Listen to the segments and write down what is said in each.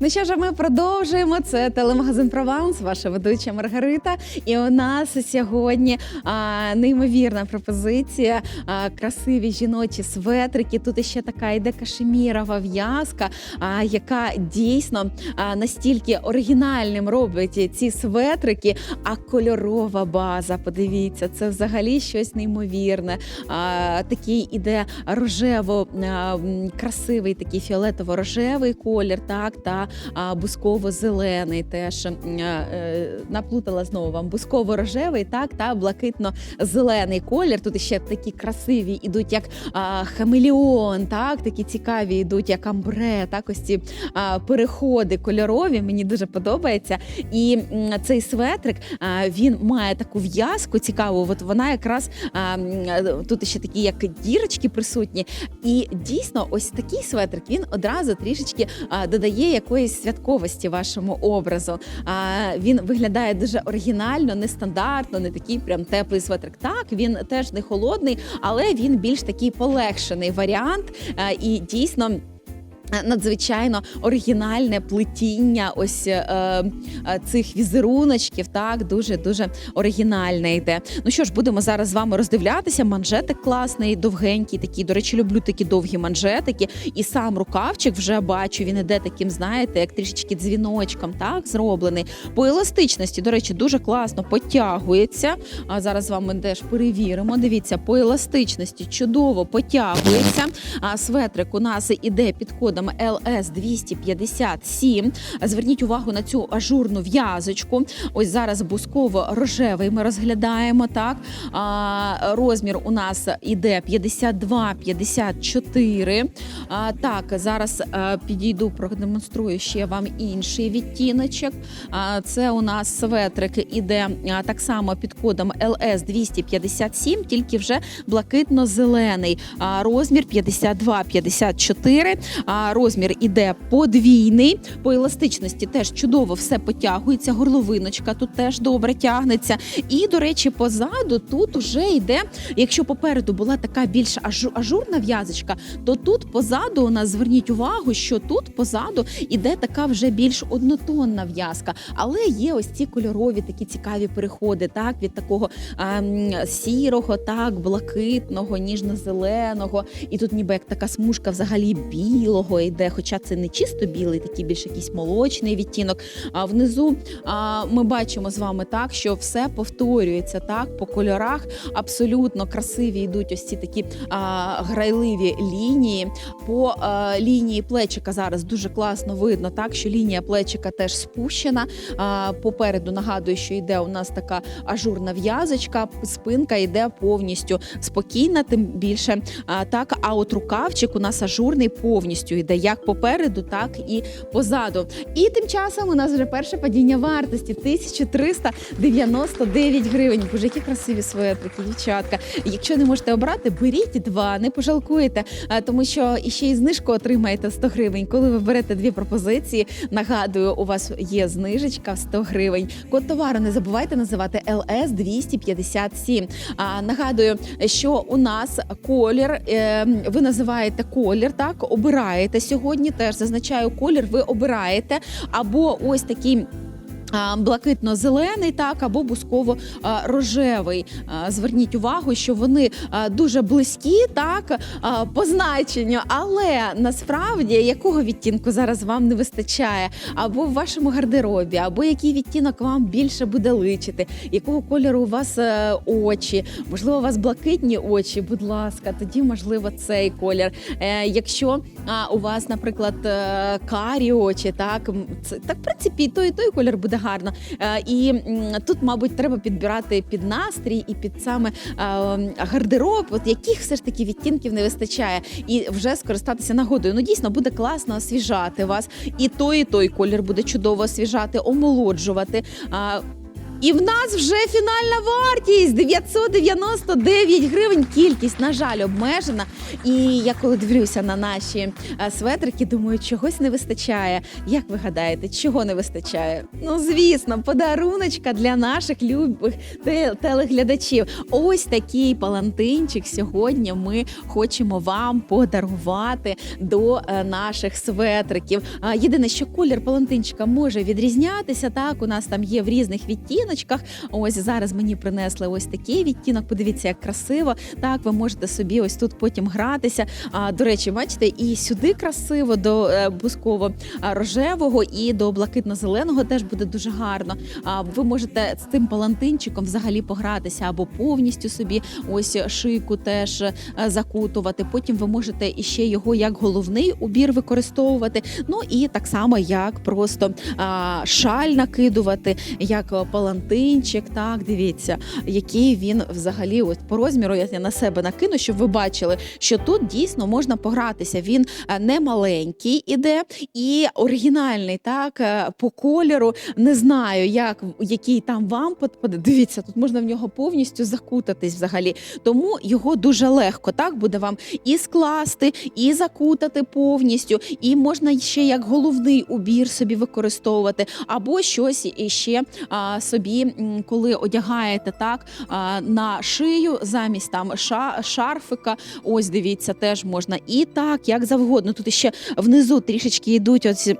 Ну що ж, ми продовжуємо. Це телемагазин Прованс, ваша ведуча Маргарита. І у нас сьогодні а, неймовірна пропозиція. А, красиві жіночі светрики. Тут ще така йде кашемірова в'язка, а, яка дійсно а, настільки оригінальним робить ці светрики, а кольорова база. Подивіться, це взагалі щось неймовірне. А, такий іде рожево а, красивий, такий фіолетово-рожевий колір, так та а, бусково-зелений. Теж е, наплутала знову вам бусково-рожевий, так та блакитно-зелений колір. Тут ще такі красиві ідуть, як а, хамелеон, так такі цікаві йдуть, як амбре. Так, ось ці переходи кольорові. Мені дуже подобається. І цей светрик він має таку в'язку цікаву. От вона якраз тут ще такі, як дірочки присутні. І дійсно, ось такий светрик він одразу трішечки додає якоїсь святковості вашому образу. Він виглядає дуже оригінально, нестандартно, не такий прям теплий светрик. Так, він теж не холодний, але він більш такий полегшений варіант. І дійсно. Е, Надзвичайно оригінальне плетіння ось е, е, цих візеруночків, так дуже дуже оригінальне йде. Ну що ж, будемо зараз з вами роздивлятися. Манжетик класний, довгенький, такий. До речі, люблю такі довгі манжетики. І сам рукавчик вже бачу. Він іде таким, знаєте, як трішечки дзвіночком, так зроблений. По еластичності, до речі, дуже класно потягується. А зараз з вами теж перевіримо. Дивіться, по еластичності чудово потягується. А светрик у нас іде під кодом LS 257. Зверніть увагу на цю ажурну в'язочку. Ось зараз бусково-рожевий ми розглядаємо. Так розмір у нас іде 52-54. А, так, зараз а, підійду, продемонструю ще вам інший відтіночок. Це у нас светрик іде так само під кодом LS 257, тільки вже блакитно-зелений. Розмір 52-54. А, розмір іде подвійний. По еластичності теж чудово все потягується. Горловиночка тут теж добре тягнеться. І, до речі, позаду тут вже йде, якщо попереду була така більш ажурна в'язочка, то тут позаду у нас зверніть увагу, що тут позаду іде така вже більш однотонна в'язка. Але є ось ці кольорові такі цікаві переходи, так від такого ем, сірого, так, блакитного, ніжно-зеленого. І тут ніби як така смужка взагалі білого йде, хоча це не чисто білий, такий більш якийсь молочний відтінок. А внизу а, ми бачимо з вами так, що все повторюється так по кольорах. Абсолютно красиві йдуть ось ці такі а, грайливі лінії. По а, лінії плечика зараз дуже класно видно, так що лінія плечика теж спущена. А, попереду нагадую, що йде у нас така ажурна в'язочка, спинка йде повністю спокійна, тим більше а, так. А от рукавчик у нас ажурний повністю йде як попереду, так і позаду. І тим часом у нас вже перше падіння вартості 1399 гривень. Боже, які красиві светрики, дівчатка. Якщо не можете обрати, беріть два, не пожалкуєте, тому що іще й знижку отримаєте 100 гривень. Коли ви берете дві пропозиції, нагадую, у вас є знижечка 100 гривень. Код товару не забувайте називати LS 257. А нагадую, що у нас колір. Е, ви називаєте колір, так обираєте сьогодні. Теж зазначаю колір. Ви обираєте або ось такий. Блакитно-зелений, так або бусково-рожевий. Зверніть увагу, що вони дуже близькі, так по значенню, але насправді якого відтінку зараз вам не вистачає, або в вашому гардеробі, або який відтінок вам більше буде личити, якого кольору у вас е, очі, можливо, у вас блакитні очі, будь ласка, тоді можливо цей колір. Е, Якщо у вас, наприклад, е, карі очі, так так, в принципі, той, і той колір буде гарно. Е, І тут, мабуть, треба підбирати під настрій і під саме е, гардероб, от яких все ж таки відтінків не вистачає, і вже скористатися нагодою. Ну дійсно буде класно освіжати вас. І той, і той колір буде чудово освіжати, омолоджувати. І в нас вже фінальна вартість 999 гривень. Кількість, на жаль, обмежена. І я коли дивлюся на наші е, светрики, думаю, чогось не вистачає. Як ви гадаєте, чого не вистачає? Ну, звісно, подаруночка для наших любих телеглядачів. Ось такий палантинчик сьогодні ми хочемо вам подарувати до е, наших светриків. Єдине, що колір палантинчика може відрізнятися. Так, у нас там є в різних відтіночках. Ось зараз мені принесли ось такий відтінок. Подивіться, як красиво. Так, ви можете собі ось тут потім гратися. А до речі, бачите, і сюди красиво до е, бусково-рожевого і до блакитно-зеленого теж буде дуже гарно. А ви можете з тим палантинчиком взагалі погратися або повністю собі ось шийку теж е, закутувати. Потім ви можете іще його як головний убір використовувати. Ну і так само як просто а, шаль накидувати, як е, палантинчик. Так, дивіться, який він взагалі ось по розміру. Я на себе накину, щоб ви бачили, що тут дійсно можна погратися. Він е, не маленький іде і оригінальний, так е, по кольору. Не знаю, як який там вам подпаде. Дивіться, тут можна в нього повністю закутатись взагалі. Тому його дуже легко так буде вам і скласти, і закутати повністю, і можна ще як головний убір собі використовувати, або щось іще а, собі, м, коли одягаєте так на шию замість там ша, шарфика. Ось дивіться, теж можна і так, як завгодно. Тут ще внизу трішечки йдуть оці.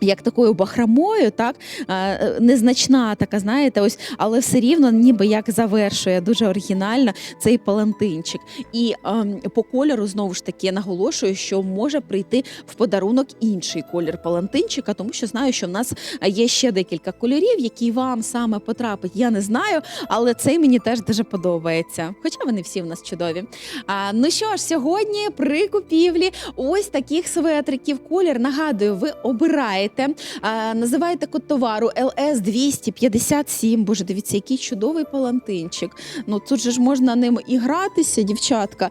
Як такою бахромою, так е, незначна така, знаєте, ось, але все рівно ніби як завершує дуже оригінально цей палантинчик. І ем, по кольору знову ж таки наголошую, що може прийти в подарунок інший колір палантинчика, тому що знаю, що в нас є ще декілька кольорів, які вам саме потрапить. Я не знаю, але цей мені теж дуже подобається. Хоча вони всі в нас чудові. А, ну що ж, сьогодні при купівлі ось таких светриків. Колір нагадую, ви обираєте. А, називаєте код товару LS 257. Боже, дивіться, який чудовий палантинчик. Ну тут же ж можна ним і гратися, дівчатка,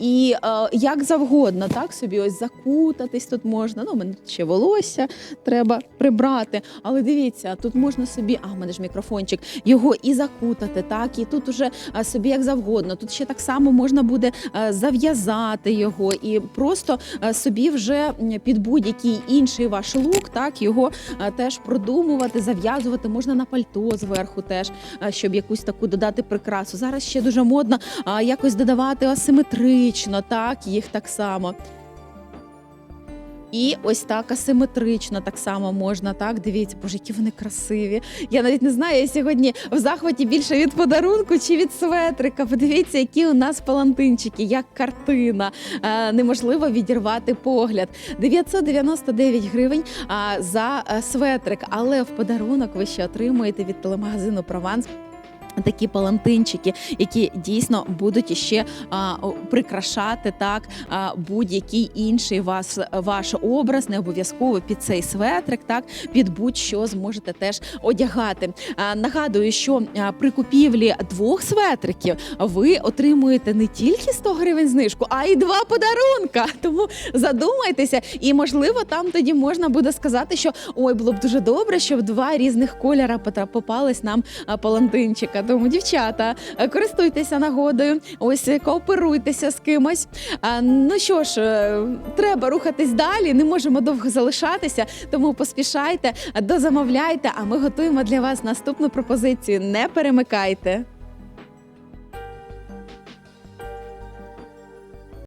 і як завгодно, так собі ось закутатись тут можна. Ну, мене ще волосся треба прибрати. Але дивіться, тут можна собі, а в мене ж мікрофончик, його і закутати, так і тут уже собі як завгодно. Тут ще так само можна буде зав'язати його і просто собі вже під будь-який інший ваш лук, так його е, теж продумувати, зав'язувати. Можна на пальто зверху теж, е, щоб якусь таку додати прикрасу. Зараз ще дуже модно а, якось додавати асиметрично, так їх так само. І ось так асиметрично так само можна. Так, дивіться, боже, які вони красиві. Я навіть не знаю, я сьогодні в захваті більше від подарунку чи від светрика. Подивіться, які у нас палантинчики, як картина. Е, неможливо відірвати погляд. 999 гривень за е, светрик, але в подарунок ви ще отримуєте від телемагазину Прованс. Такі палантинчики, які дійсно будуть іще а, прикрашати так а, будь-який інший вас ваш образ, не обов'язково під цей светрик, так під будь-що зможете теж одягати. А, нагадую, що при купівлі двох светриків ви отримуєте не тільки 100 гривень знижку, а й два подарунка. Тому задумайтеся, і можливо там тоді можна буде сказати, що ой, було б дуже добре, щоб два різних кольора попались нам палантинчика. Тому, дівчата, е, користуйтеся нагодою, ось е, кооперуйтеся з кимось. Ну що ж, е, треба рухатись далі, не можемо довго залишатися, тому поспішайте, дозамовляйте. А ми готуємо для вас наступну пропозицію. Не перемикайте.